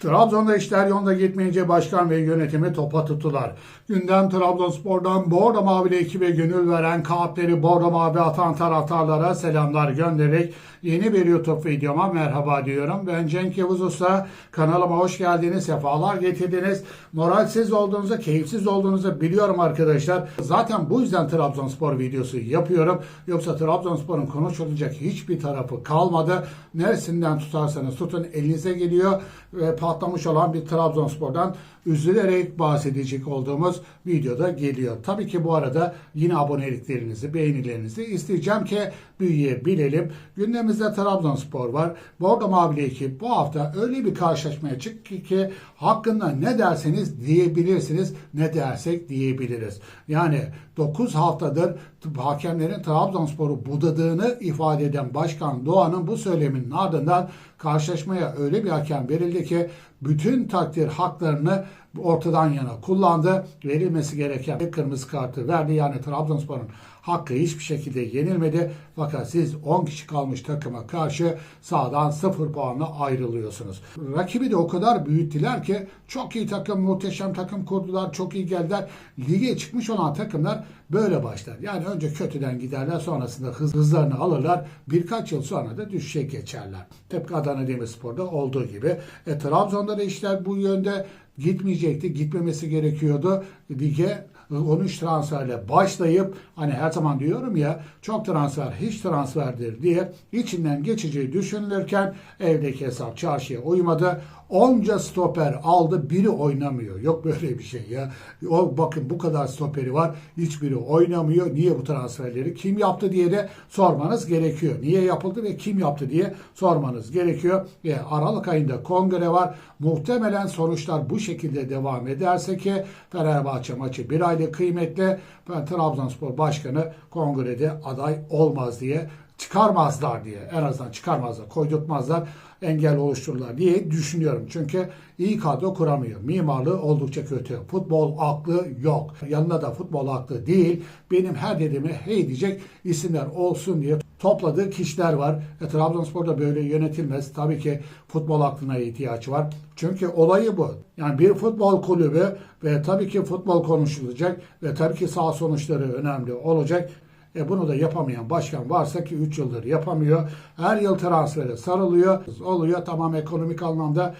Trabzon'da işler yolunda gitmeyince başkan ve yönetimi topa tuttular. Gündem Trabzonspor'dan Bordo Mavili ekibe gönül veren kalpleri Bordo Mavi atan taraftarlara selamlar göndererek yeni bir YouTube videoma merhaba diyorum. Ben Cenk Yavuz Usta. Kanalıma hoş geldiniz, sefalar getirdiniz. Moralsiz olduğunuzu, keyifsiz olduğunuzu biliyorum arkadaşlar. Zaten bu yüzden Trabzonspor videosu yapıyorum. Yoksa Trabzonspor'un konuşulacak hiçbir tarafı kalmadı. Neresinden tutarsanız tutun elinize geliyor ve patlamış olan bir Trabzonspor'dan üzülerek bahsedecek olduğumuz videoda geliyor. Tabii ki bu arada yine aboneliklerinizi, beğenilerinizi isteyeceğim ki büyüyebilelim. Gündemimizde Trabzonspor var. Bordo Mavili ekip bu hafta öyle bir karşılaşmaya çıktı ki hakkında ne derseniz diyebilirsiniz, ne dersek diyebiliriz. Yani 9 haftadır hakemlerin Trabzonspor'u budadığını ifade eden Başkan Doğan'ın bu söyleminin ardından karşılaşmaya öyle bir hakem verildi ki bütün takdir haklarını ortadan yana kullandı. Verilmesi gereken kırmızı kartı verdi. Yani Trabzonspor'un hakkı hiçbir şekilde yenilmedi. Fakat siz 10 kişi kalmış takıma karşı sağdan 0 puanla ayrılıyorsunuz. Rakibi de o kadar büyüttüler ki çok iyi takım, muhteşem takım kurdular, çok iyi geldiler. Lige çıkmış olan takımlar böyle başlar. Yani önce kötüden giderler sonrasında hız, hızlarını alırlar. Birkaç yıl sonra da düşüşe geçerler. Tıpkı Adana Demirspor'da olduğu gibi. E, Trabzon'da da işler bu yönde gitmeyecekti. Gitmemesi gerekiyordu. Lige 13 transferle başlayıp hani her zaman diyorum ya çok transfer hiç transferdir diye içinden geçeceği düşünülürken evdeki hesap çarşıya uymadı. Onca stoper aldı biri oynamıyor. Yok böyle bir şey ya. O bakın bu kadar stoperi var. Hiçbiri oynamıyor. Niye bu transferleri kim yaptı diye de sormanız gerekiyor. Niye yapıldı ve kim yaptı diye sormanız gerekiyor. Ve Aralık ayında kongre var. Muhtemelen sonuçlar bu şekilde devam ederse ki Fenerbahçe maçı bir aylık kıymetli. Trabzonspor Başkanı kongrede aday olmaz diye çıkarmazlar diye en azından çıkarmazlar, koydurtmazlar, engel oluştururlar diye düşünüyorum. Çünkü iyi kadro kuramıyor. Mimarlığı oldukça kötü. Futbol aklı yok. Yanına da futbol aklı değil. Benim her dediğime hey diyecek isimler olsun diye topladığı kişiler var. E, Trabzonspor'da böyle yönetilmez. Tabii ki futbol aklına ihtiyaç var. Çünkü olayı bu. Yani bir futbol kulübü ve tabii ki futbol konuşulacak ve tabii ki sağ sonuçları önemli olacak. E bunu da yapamayan başkan varsa ki 3 yıldır yapamıyor. Her yıl transfere sarılıyor. Oluyor tamam ekonomik anlamda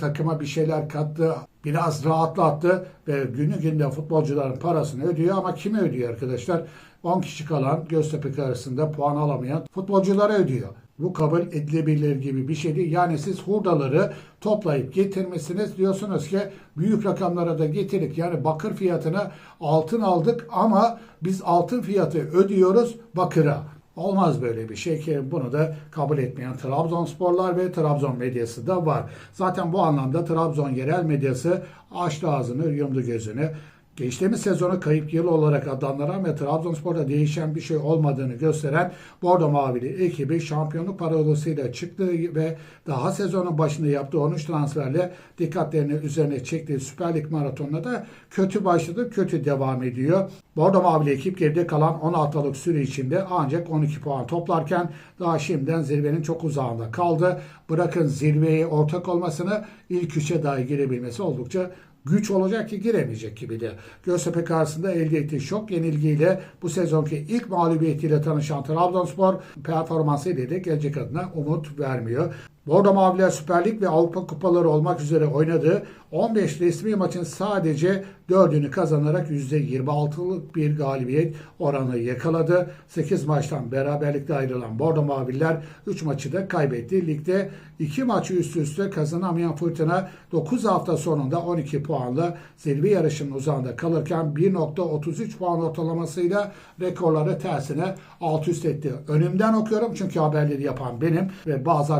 takıma bir şeyler kattı. Biraz rahatlattı ve günü günde futbolcuların parasını ödüyor ama kime ödüyor arkadaşlar? 10 kişi kalan Göztepe karşısında puan alamayan futbolculara ödüyor. Bu kabul edilebilir gibi bir şey değil. Yani siz hurdaları toplayıp getirmişsiniz. Diyorsunuz ki büyük rakamlara da getirdik. Yani bakır fiyatına altın aldık ama biz altın fiyatı ödüyoruz bakıra. Olmaz böyle bir şey ki bunu da kabul etmeyen Trabzonsporlar ve Trabzon medyası da var. Zaten bu anlamda Trabzon yerel medyası açtı ağzını, yumdu gözünü. Geçtiğimiz sezonu kayıp yıl olarak adlandırılan ve Trabzonspor'da değişen bir şey olmadığını gösteren Bordo Mavili ekibi şampiyonluk parolasıyla çıktı ve daha sezonun başında yaptığı 13 transferle dikkatlerini üzerine çektiği Süper Lig maratonuna da kötü başladı, kötü devam ediyor. Bordo Mavili ekip geride kalan 16 haftalık süre içinde ancak 12 puan toplarken daha şimdiden zirvenin çok uzağında kaldı. Bırakın zirveye ortak olmasını ilk üçe dahi girebilmesi oldukça güç olacak ki giremeyecek gibi de. Göztepe karşısında elde ettiği şok yenilgiyle bu sezonki ilk mağlubiyetiyle tanışan Trabzonspor performansıyla de gelecek adına umut vermiyor. Bordo Maviler Süper Lig ve Avrupa Kupaları olmak üzere oynadığı 15 resmi maçın sadece 4'ünü kazanarak %26'lık bir galibiyet oranı yakaladı. 8 maçtan beraberlikte ayrılan Bordo Maviller 3 maçı da kaybetti. Ligde 2 maçı üst üste kazanamayan Fırtına 9 hafta sonunda 12 puanla zirve yarışının uzağında kalırken 1.33 puan ortalamasıyla rekorları tersine alt üst etti. Önümden okuyorum çünkü haberleri yapan benim ve bazı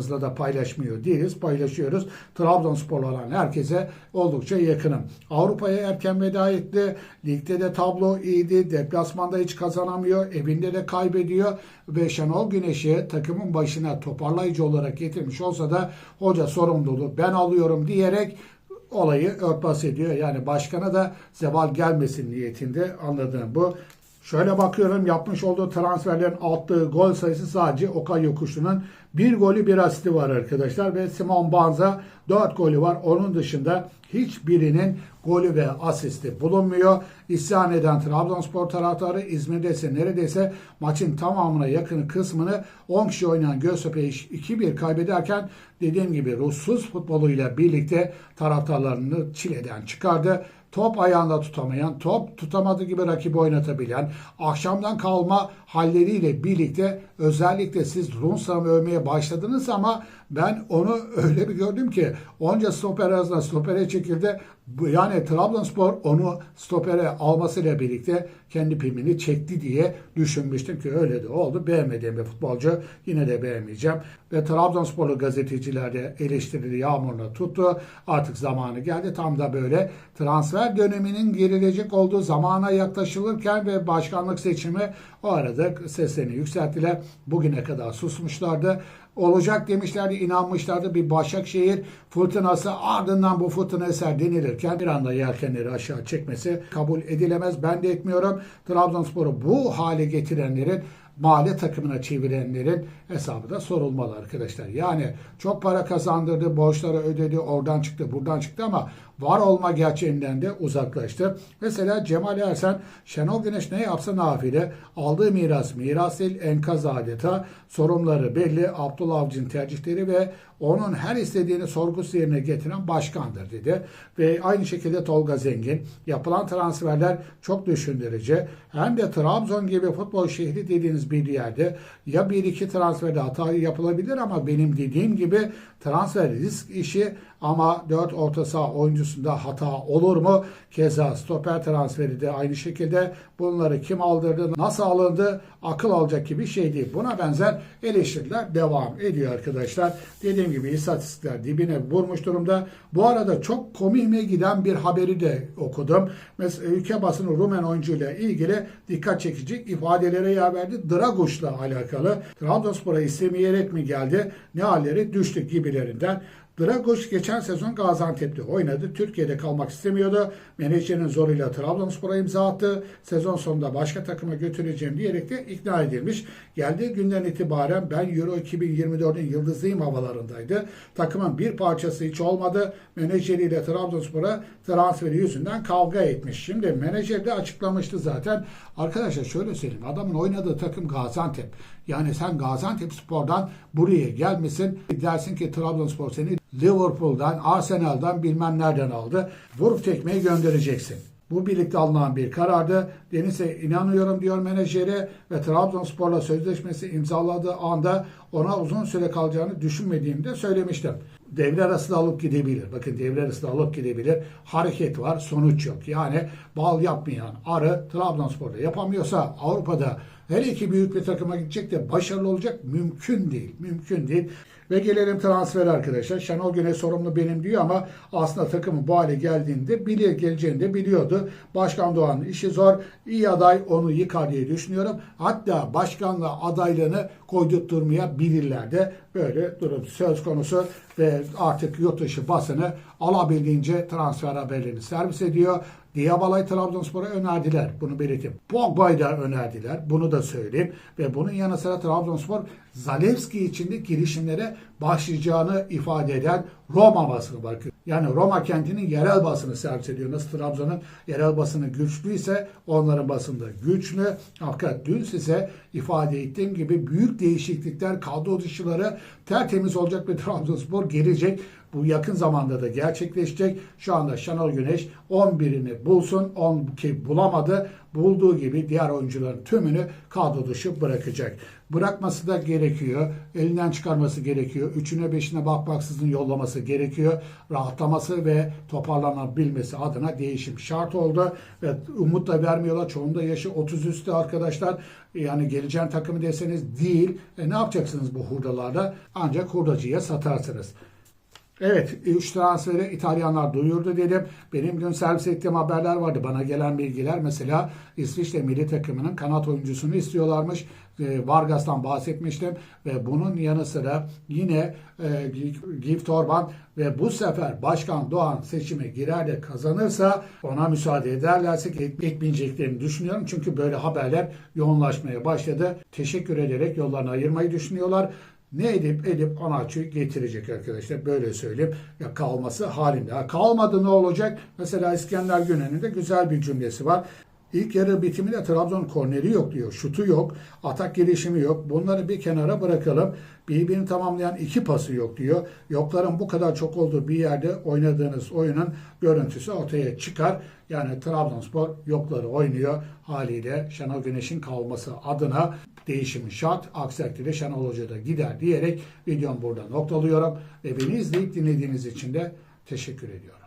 arkadaşlarımızla da paylaşmıyor değiliz. Paylaşıyoruz. Trabzonspor olan herkese oldukça yakınım. Avrupa'ya erken veda etti. Ligde de tablo iyiydi. Deplasmanda hiç kazanamıyor. Evinde de kaybediyor. Ve Şenol Güneş'i takımın başına toparlayıcı olarak getirmiş olsa da hoca sorumluluğu ben alıyorum diyerek olayı örtbas ediyor. Yani başkana da zeval gelmesin niyetinde anladığım bu. Şöyle bakıyorum yapmış olduğu transferlerin attığı gol sayısı sadece Okay Yokuşlu'nun Bir golü bir asisti var arkadaşlar ve Simon Banza 4 golü var. Onun dışında hiçbirinin golü ve asisti bulunmuyor. İsyan eden Trabzonspor taraftarı İzmir'de ise neredeyse maçın tamamına yakın kısmını 10 kişi oynayan Göztepe 2-1 kaybederken dediğim gibi ruhsuz futboluyla birlikte taraftarlarını çileden çıkardı. Top ayağında tutamayan, top tutamadığı gibi rakibi oynatabilen, akşamdan kalma halleriyle birlikte özellikle siz Runsam'ı övmeye başladınız ama ben onu öyle bir gördüm ki onca stoper arasında stopere çekildi. şekilde Yani Trabzonspor onu stopere almasıyla birlikte kendi primini çekti diye düşünmüştüm ki öyle de oldu. Beğenmediğim bir futbolcu yine de beğenmeyeceğim. Ve Trabzonsporlu gazeteciler de eleştirili yağmuruna tuttu. Artık zamanı geldi. Tam da böyle transfer döneminin gerilecek olduğu zamana yaklaşılırken ve başkanlık seçimi o arada seslerini yükselttiler. Bugüne kadar susmuşlardı. Olacak demişlerdi, inanmışlardı. Bir Başakşehir fırtınası ardından bu fırtına eser denilirken bir anda yelkenleri aşağı çekmesi kabul edilemez. Ben de etmiyorum. Trabzonspor'u bu hale getirenlerin mahalle takımına çevirenlerin hesabı da sorulmalı arkadaşlar. Yani çok para kazandırdı, borçları ödedi, oradan çıktı, buradan çıktı ama var olma gerçeğinden de uzaklaştı. Mesela Cemal Ersen, Şenol Güneş ne yapsa nafile, aldığı miras miras değil, enkaz adeta, sorumları belli, Abdullah Avcı'nın tercihleri ve onun her istediğini sorgusu yerine getiren başkandır dedi. Ve aynı şekilde Tolga Zengin, yapılan transferler çok düşündürücü. Hem de Trabzon gibi futbol şehri dediğiniz bir yerde. Ya bir iki transferde hata yapılabilir ama benim dediğim gibi transfer risk işi ama 4 orta saha oyuncusunda hata olur mu? Keza stoper transferi de aynı şekilde bunları kim aldırdı, nasıl alındı akıl alacak gibi şey değil. Buna benzer eleştiriler devam ediyor arkadaşlar. Dediğim gibi istatistikler dibine vurmuş durumda. Bu arada çok komiğime giden bir haberi de okudum. Mesela ülke basını Rumen oyuncuyla ilgili dikkat çekici ifadelere yer verdi. Draguş'la alakalı. Trabzonspor'a istemeyerek mi geldi? Ne halleri düştük gibilerinden. Dragoş geçen sezon Gaziantep'te oynadı. Türkiye'de kalmak istemiyordu. Menajerinin zoruyla Trabzonspor'a imza attı. Sezon sonunda başka takıma götüreceğim diyerek de ikna edilmiş. Geldiği günden itibaren ben Euro 2024'ün yıldızlıyım havalarındaydı. Takımın bir parçası hiç olmadı. Menajeriyle Trabzonspor'a transferi yüzünden kavga etmiş. Şimdi menajer de açıklamıştı zaten. Arkadaşlar şöyle söyleyeyim. Adamın oynadığı takım Gaziantep. Yani sen Gaziantep Spor'dan buraya gelmesin. Dersin ki Trabzonspor seni Liverpool'dan, Arsenal'dan bilmem nereden aldı. Vurup tekmeyi göndereceksin. Bu birlikte alınan bir karardı. Deniz'e inanıyorum diyor menajeri ve Trabzonspor'la sözleşmesi imzaladığı anda ona uzun süre kalacağını düşünmediğimi de söylemiştim. Devre arasında alıp gidebilir. Bakın devre arasında alıp gidebilir. Hareket var, sonuç yok. Yani bal yapmayan arı Trabzonspor'da yapamıyorsa Avrupa'da her iki büyük bir takıma gidecek de başarılı olacak mümkün değil. Mümkün değil. Ve gelelim transfer arkadaşlar. Şenol Güneş sorumlu benim diyor ama aslında takımın bu hale geldiğinde bilir geleceğini de biliyordu. Başkan Doğan'ın işi zor. İyi aday onu yıkar diye düşünüyorum. Hatta başkanla adaylığını koydurtturmayabilirler de böyle durum söz konusu ve artık yurt dışı basını alabildiğince transfer haberlerini servis ediyor. Diabala'yı Trabzonspor'a önerdiler. Bunu belirteyim. Pogba'yı da önerdiler. Bunu da söyleyeyim. Ve bunun yanı sıra Trabzonspor Zalewski için de girişimlere başlayacağını ifade eden Roma basını bakın. Yani Roma kentinin yerel basını servis ediyor. Nasıl Trabzon'un yerel basını güçlüyse onların basında güçlü. Fakat dün size ifade ettiğim gibi büyük değişiklikler kadro dışıları tertemiz olacak ve Trabzonspor gelecek. Bu yakın zamanda da gerçekleşecek. Şu anda Şenol Güneş 11'ini bulsun. 10 ki bulamadı. Bulduğu gibi diğer oyuncuların tümünü kadro dışı bırakacak. Bırakması da gerekiyor. Elinden çıkarması gerekiyor. Üçüne beşine bakmaksızın yollaması gerekiyor. Rahatlaması ve toparlanabilmesi adına değişim şart oldu. Ve umut da vermiyorlar. Çoğunda yaşı 30 üstü arkadaşlar. Yani geleceğin takımı deseniz değil. E ne yapacaksınız bu hurdalarda? Ancak hurdacıya satarsınız. Evet, 3 transferi İtalyanlar duyurdu dedim. Benim dün servis ettiğim haberler vardı. Bana gelen bilgiler mesela İsviçre milli takımının kanat oyuncusunu istiyorlarmış. E, Vargas'tan bahsetmiştim ve bunun yanı sıra yine e, Orban ve bu sefer Başkan Doğan seçime girer de kazanırsa ona müsaade ederlerse etmeyeceklerini düşünüyorum. Çünkü böyle haberler yoğunlaşmaya başladı. Teşekkür ederek yollarını ayırmayı düşünüyorlar. Ne edip edip Onaçu'yu getirecek arkadaşlar. Böyle söyleyeyim. Ya kalması halinde. Ha, kalmadı ne olacak? Mesela İskender Günen'in de güzel bir cümlesi var. İlk yarı bitiminde Trabzon korneri yok diyor. Şutu yok. Atak gelişimi yok. Bunları bir kenara bırakalım. Birbirini tamamlayan iki pası yok diyor. Yokların bu kadar çok olduğu bir yerde oynadığınız oyunun görüntüsü ortaya çıkar. Yani Trabzonspor yokları oynuyor. Haliyle Şenol Güneş'in kalması adına değişimi şart. Aksi takdirde Şenol Hoca da gider diyerek videomu burada noktalıyorum. Ve beni izleyip dinlediğiniz için de teşekkür ediyorum.